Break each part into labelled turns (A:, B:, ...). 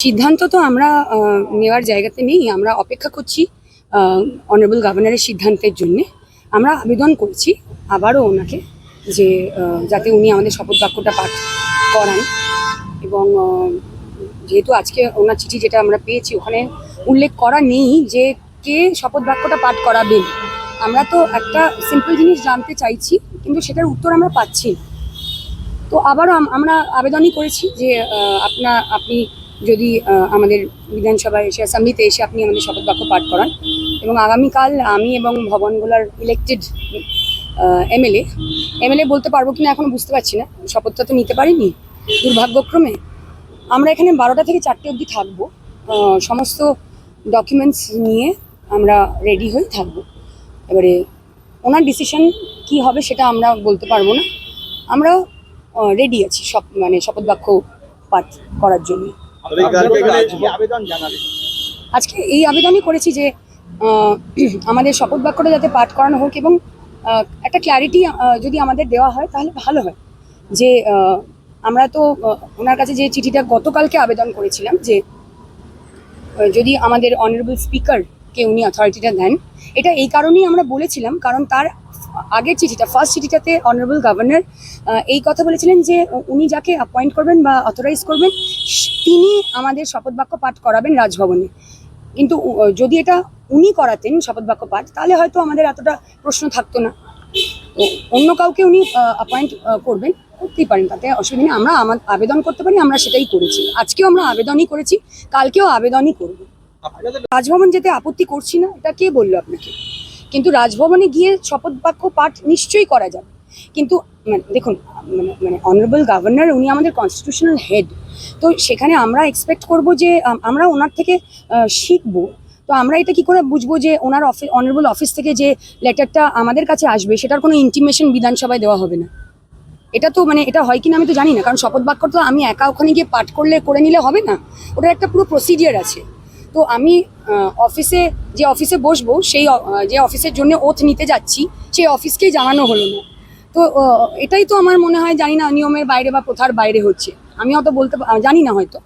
A: সিদ্ধান্ত তো আমরা নেওয়ার জায়গাতে নেই। আমরা অপেক্ষা করছি অনারেবল গভর্নরের সিদ্ধান্তের জন্যে। আমরা আবেদন করছি আবারও ওনাকে যে যাতে উনি আমাদের শপথ বাক্যটা পাঠ করান। এবং যেহেতু আজকে ওনার চিঠি যেটা আমরা পেয়েছি ওখানে উল্লেখ করা নেই যে কে শপথ বাক্যটা পাঠ করাবেন। আমরা তো একটা সিম্পল জিনিস জানতে চাইছি কিন্তু সেটার উত্তর আমরা পাচ্ছি তো আবারও আমরা আবেদনই করেছি যে আহ, আপনা আপনি যদি আমাদের বিধানসভায় এসে অ্যাসেম্বলিতে এসে আপনি আমাদের শপথ বাক্য পাঠ করান। এবং আগামীকাল আমি এবং ভবনগুলার ইলেক্টেড এমএলএ এমএলএ বলতে পারব কিনা এখনও বুঝতে পারছি না। শপথটা তো নিতে পারিনি, দুর্ভাগ্যক্রমে। আমরা এখানে বারোটা থেকে চারটে অবধি থাকব। সমস্ত ডকুমেন্টস নিয়ে আমরা রেডি হয়ে থাকব। এবারে ওনার ডিসিশন কি হবে সেটা আমরা বলতে পারব না। আমরা রেডি আছি সব মানে শপথ বাক্য পাঠ করার জন্য। আজকে এই আবেদনই করেছি যে আহ, আমাদের শপথ বাক্যটা যাতে পাঠ করানো হোক এবং আহ, একটা ক্ল্যারিটি যদি আমাদের দেওয়া হয় তাহলে ভালো হয়। যে আহ, আমরা তো ওনার কাছে যে চিঠিটা গতকালকে আবেদন করেছিলাম যে যদি আমাদের অনারেবল স্পিকারকে উনি অথরিটিটা দেন এটা এই কারণেই আমরা বলেছিলাম কারণ তার আগের চিঠিটা ফার্স্ট চিঠিটাতে অনারেবল গভর্নর এই কথা বলেছিলেন যে উনি যাকে অ্যাপয়েন্ট করবেন বা অথরাইজ করবেন তিনি আমাদের শপথ বাক্য পাঠ করাবেন রাজভবনে। কিন্তু যদি এটা উনি করাতেন শপথ বাক্য পাঠ তাহলে হয়তো আমাদের এতটা প্রশ্ন থাকতো না। অন্য কাউকে উনি অ্যাপয়েন্ট করবেন করতেই পারেন তাতে অসুবিধা নেই। আমরা আমার আবেদন করতে পারি আমরা সেটাই করেছি। আজকেও আমরা আবেদনই করেছি কালকেও আবেদনই করব। রাজভবন যেতে আপত্তি করছি না এটা কে বলল আপনাকে? কিন্তু রাজভবনে গিয়ে শপথ বাক্য পাঠ নিশ্চয়ই করা যাবে। কিন্তু মানে দেখুন মানে মানে অনারেবল গভর্নর উনি আমাদের কনস্টিটিউশনাল হেড তো সেখানে আমরা এক্সপেক্ট করব যে আমরা ওনার থেকে শিখব। তো আমরা এটা কি করে বুঝব যে, ওনার অফিস অনারেবল অফিস থেকে যে লেটারটা আমাদের কাছে আসবে, সেটার কোনো ইন্টিমেশন বিধানসভায় দেওয়া হবে না। এটা তো মানে এটা হয় কিনা আমি তো জানি না, কারণ শপথ বাক্য তো আমি একা ওখানে গিয়ে পাঠ করলে, করে নিলে হবে না। ওটার একটা পুরো প্রসিডিয়ার আছে। তো আমি অফিসে যে অফিসে বসবো, সেই যে অফিসের জন্য ওথ নিতে যাচ্ছি, সেই অফিসকেই জানানো হলো না। তো এটাই তো আমার মনে হয় জানি না নিয়মের বাইরে বা প্রথার বাইরে হচ্ছে। আমি অত বলতে জানি না হয়তো।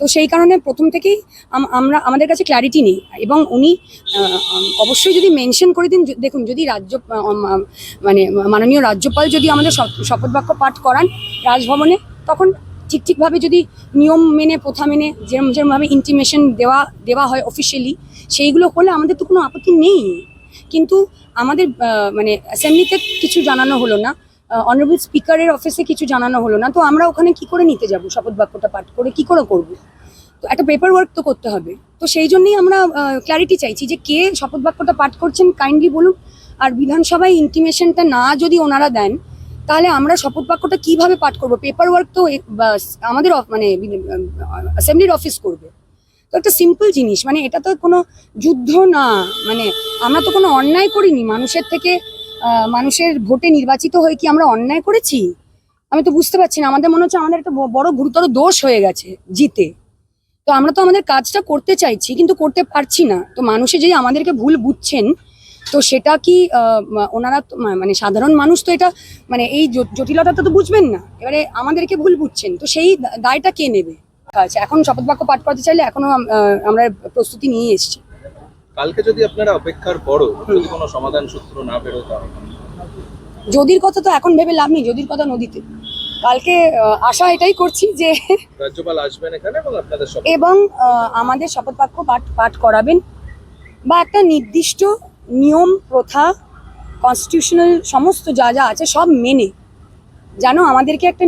A: তো সেই কারণে প্রথম থেকেই আমরা, আমাদের কাছে ক্ল্যারিটি নেই। এবং উনি অবশ্যই যদি মেনশন করে দিন দেখুন, যদি রাজ্য মানে মাননীয় রাজ্যপাল যদি আমাদের শপ- শপথ বাক্য পাঠ করান রাজভবনে, তখন ঠিক ঠিকভাবে যদি নিয়ম মেনে, প্রথা মেনে, যেরম যেরমভাবে ইন্টিমেশন দেওয়া দেওয়া হয় অফিসিয়ালি সেইগুলো হলে আমাদের তো কোনো আপত্তি নেই। কিন্তু আমাদের মানে অ্যাসেম্বলিতে কিছু জানানো হলো না অনারেবল স্পিকারের অফিসে কিছু জানানো হলো না, তো আমরা ওখানে কি করে নিতে যাব? শপথ বাক্যটা পাঠ করে কি করে করব? তো একটা পেপার ওয়ার্ক তো করতে হবে। তো সেই জন্যই আমরা ক্ল্যারিটি চাইছি যে কে শপথ বাক্যটা পাঠ করছেন কাইন্ডলি বলুন। আর বিধানসভায় ইন্টিমেশনটা না যদি ওনারা দেন তাহলে আমরা শপথ বাক্যটা কীভাবে পাঠ করব? পেপার ওয়ার্ক তো আমাদের মানে অ্যাসেম্বলির অফিস করবে। তো একটা সিম্পল জিনিস মানে এটা তো কোনো যুদ্ধ না মানে আমরা তো কোনো অন্যায় করিনি। মানুষের থেকে মানুষের ভোটে নির্বাচিত হয়ে কি আমরা অন্যায় করেছি? আমি তো বুঝতে পারছি না। আমাদের মনে হচ্ছে আমাদের একটা বড় গুরুতর দোষ হয়ে গেছে জিতে। তো আমরা তো আমাদের কাজটা করতে চাইছি, কিন্তু করতে পারছি না। তো মানুষে যদি আমাদেরকে ভুল বুঝছেন তো সেটা কি ওনারা মানে সাধারণ মানুষ তো এটা মানে এই জটিলতাটা তো বুঝবেন না। এবারে আমাদেরকে ভুল বুঝছেন তো সেই দায়টা কে নেবে? আচ্ছা এখন শপথ বাক্য পাঠ করতে চাইলে এখনও আমরা প্রস্তুতি নিয়ে এসেছি।
B: কালকে যদি আপনারা অপেক্ষার পরও যদি কোনো সমাধান সূত্র না বেরোয়
A: যদির কথা তো এখন ভেবে লাভ নেই যদির কথা নদীতে। কালকে আশা এটাই করছি যে
B: রাজ্যপাল আসবেন এখানে এবং আপনাদের
A: এবং আমাদের শপথ বাক্য পাঠ পাঠ করাবেন। বা একটা নির্দিষ্ট নিয়ম, প্রথা কনস্টিটিউশনাল সমস্ত যা যা আছে সব মেনে যেন আমাদেরকে একটা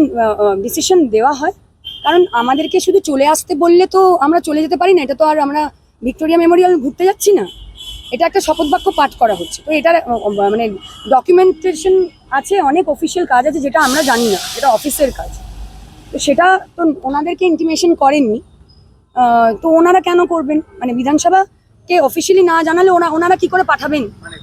A: ডিসিশন দেওয়া হয়। কারণ আমাদেরকে শুধু চলে আসতে বললে তো আমরা চলে যেতে পারি না, এটা তো আর আমরা ভিক্টোরিয়া মেমোরিয়াল ঘুরতে যাচ্ছি না। এটা একটা শপথ বাক্য পাঠ করা হচ্ছে। তো এটার মানে ডকুমেন্টেশন আছে, অনেক অফিসিয়াল কাজ আছে যেটা আমরা জানি না যেটা অফিসের কাজ। তো সেটা তো ওনাদেরকে ইন্টিমেশন করেননি। তো ওনারা কেন করবেন? মানে বিধানসভাকে অফিসিয়ালি না জানালে ওরা ওনারা কি করে পাঠাবেন?
C: মানে